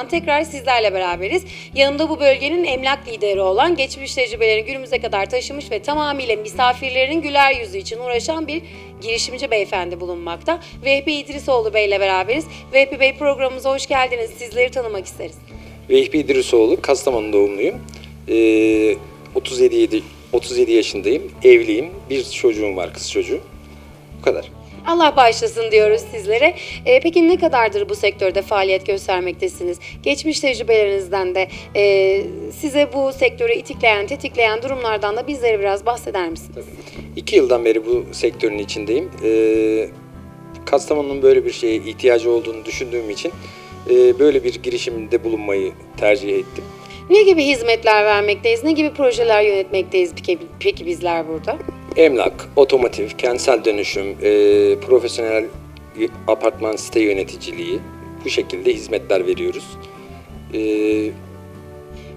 tekrar sizlerle beraberiz. Yanımda bu bölgenin emlak lideri olan, geçmiş tecrübelerini günümüze kadar taşımış ve tamamıyla misafirlerin güler yüzü için uğraşan bir girişimci beyefendi bulunmakta. Vehbi İdrisoğlu Bey ile beraberiz. Vehbi Bey programımıza hoş geldiniz. Sizleri tanımak isteriz. Vehbi İdrisoğlu, Kastamonu doğumluyum. Ee, 37 yedi- 37 yaşındayım, evliyim. Bir çocuğum var, kız çocuğu. Bu kadar. Allah bağışlasın diyoruz sizlere. Ee, peki ne kadardır bu sektörde faaliyet göstermektesiniz? Geçmiş tecrübelerinizden de e, size bu sektöre itikleyen, tetikleyen durumlardan da bizlere biraz bahseder misiniz? İki yıldan beri bu sektörün içindeyim. Ee, Kastamonu'nun böyle bir şeye ihtiyacı olduğunu düşündüğüm için e, böyle bir girişimde bulunmayı tercih ettim. Ne gibi hizmetler vermekteyiz? Ne gibi projeler yönetmekteyiz peki, peki bizler burada? Emlak, otomotiv, kentsel dönüşüm, e, profesyonel apartman site yöneticiliği bu şekilde hizmetler veriyoruz. Ee,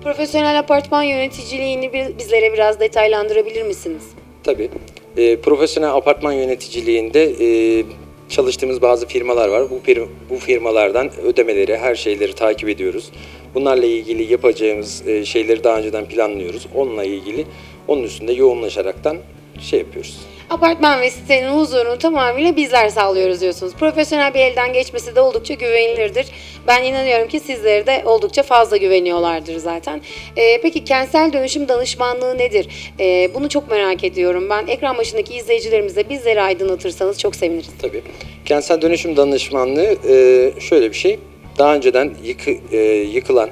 Profesyonel apartman yöneticiliğini bizlere biraz detaylandırabilir misiniz? Tabii. Ee, profesyonel apartman yöneticiliğinde e, çalıştığımız bazı firmalar var. Bu, bu firmalardan ödemeleri, her şeyleri takip ediyoruz. Bunlarla ilgili yapacağımız e, şeyleri daha önceden planlıyoruz. Onunla ilgili onun üstünde yoğunlaşaraktan şey yapıyoruz. Apartman ve sitenin huzurunu tamamıyla bizler sağlıyoruz diyorsunuz. Profesyonel bir elden geçmesi de oldukça güvenilirdir. Ben inanıyorum ki sizleri de oldukça fazla güveniyorlardır zaten. Ee, peki kentsel dönüşüm danışmanlığı nedir? Ee, bunu çok merak ediyorum. Ben ekran başındaki izleyicilerimize bizleri aydınlatırsanız çok seviniriz. Tabii. Kentsel dönüşüm danışmanlığı e, şöyle bir şey. Daha önceden yıkı, e, yıkılan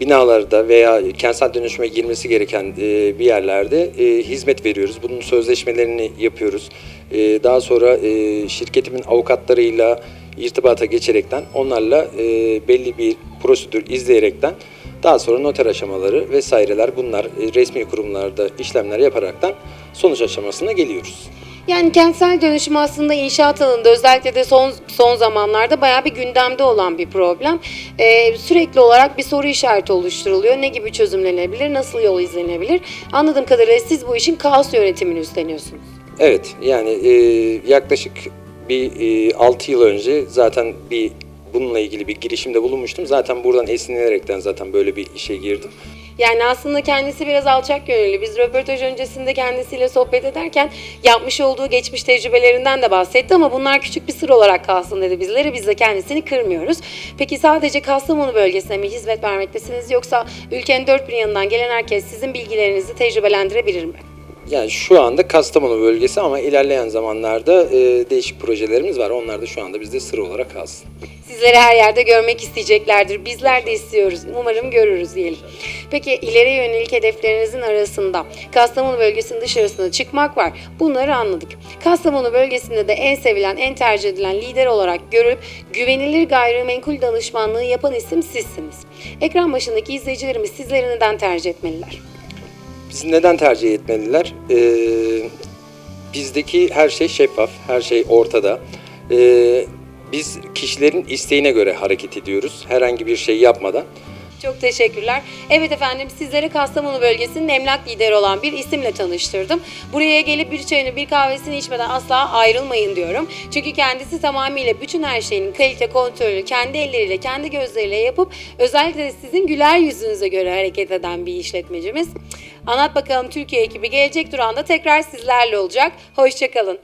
binalarda veya kentsel dönüşüme girmesi gereken e, bir yerlerde e, hizmet veriyoruz. Bunun sözleşmelerini yapıyoruz. E, daha sonra e, şirketimin avukatlarıyla irtibata geçerekten onlarla e, belli bir prosedür izleyerekten daha sonra noter aşamaları vesaireler bunlar e, resmi kurumlarda işlemler yaparaktan sonuç aşamasına geliyoruz. Yani kentsel dönüşüm aslında inşaat alanında özellikle de son son zamanlarda bayağı bir gündemde olan bir problem. Ee, sürekli olarak bir soru işareti oluşturuluyor. Ne gibi çözümlenebilir, nasıl yol izlenebilir? Anladığım kadarıyla siz bu işin kaos yönetimini üstleniyorsunuz. Evet yani e, yaklaşık bir e, 6 yıl önce zaten bir bununla ilgili bir girişimde bulunmuştum. Zaten buradan esinlenerekten zaten böyle bir işe girdim. Yani aslında kendisi biraz alçak gönüllü. Biz röportaj öncesinde kendisiyle sohbet ederken yapmış olduğu geçmiş tecrübelerinden de bahsetti ama bunlar küçük bir sır olarak kalsın dedi bizlere. Biz de kendisini kırmıyoruz. Peki sadece Kastamonu bölgesine mi hizmet vermektesiniz yoksa ülkenin dört bir yanından gelen herkes sizin bilgilerinizi tecrübelendirebilir mi? Yani şu anda Kastamonu bölgesi ama ilerleyen zamanlarda e, değişik projelerimiz var. Onlar da şu anda bizde sır olarak kalsın. Sizleri her yerde görmek isteyeceklerdir. Bizler de istiyoruz. Umarım görürüz diyelim. Peki ileriye yönelik hedeflerinizin arasında Kastamonu bölgesinin dışarısına çıkmak var. Bunları anladık. Kastamonu bölgesinde de en sevilen, en tercih edilen lider olarak görülüp güvenilir gayrimenkul danışmanlığı yapan isim sizsiniz. Ekran başındaki izleyicilerimiz sizleri neden tercih etmeliler? Bizi neden tercih etmeliler? Ee, bizdeki her şey şeffaf, her şey ortada. Ee, biz kişilerin isteğine göre hareket ediyoruz. Herhangi bir şey yapmadan. Çok teşekkürler. Evet efendim sizlere Kastamonu bölgesinin emlak lideri olan bir isimle tanıştırdım. Buraya gelip bir çayını bir kahvesini içmeden asla ayrılmayın diyorum. Çünkü kendisi tamamıyla bütün her şeyin kalite kontrolü kendi elleriyle kendi gözleriyle yapıp özellikle de sizin güler yüzünüze göre hareket eden bir işletmecimiz. Anlat bakalım Türkiye ekibi gelecek durağında tekrar sizlerle olacak. Hoşçakalın.